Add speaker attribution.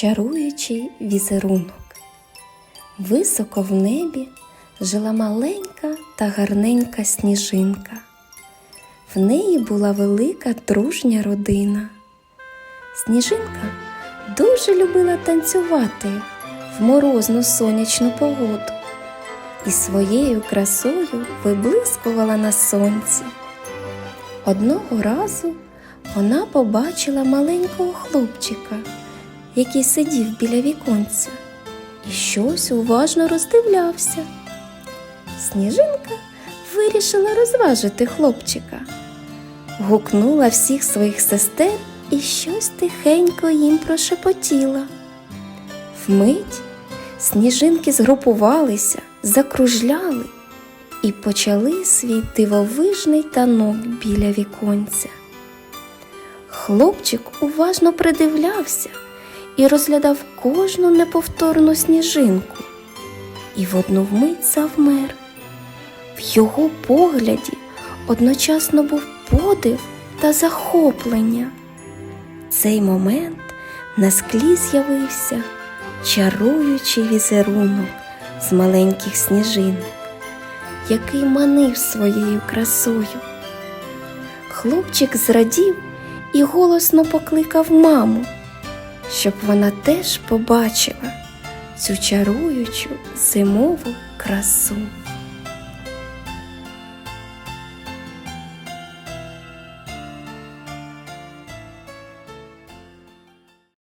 Speaker 1: чаруючий візерунок. Високо в небі жила маленька та гарненька сніжинка. В неї була велика дружня родина. Сніжинка дуже любила танцювати в морозну сонячну погоду і своєю красою виблискувала на сонці. Одного разу вона побачила маленького хлопчика, який сидів біля віконця і щось уважно роздивлявся. Сніжинка вирішила розважити хлопчика, гукнула всіх своїх сестер і щось тихенько їм прошепотіла. Вмить сніжинки згрупувалися, закружляли і почали свій дивовижний танок біля віконця. Хлопчик уважно придивлявся і розглядав кожну неповторну сніжинку, і в одну вмить завмер. В його погляді одночасно був подив та захоплення. Цей момент на склі з'явився чаруючий візерунок з маленьких сніжинок, який манив своєю красою. Хлопчик зрадів і голосно покликав маму, щоб вона теж побачила цю чаруючу зимову красу.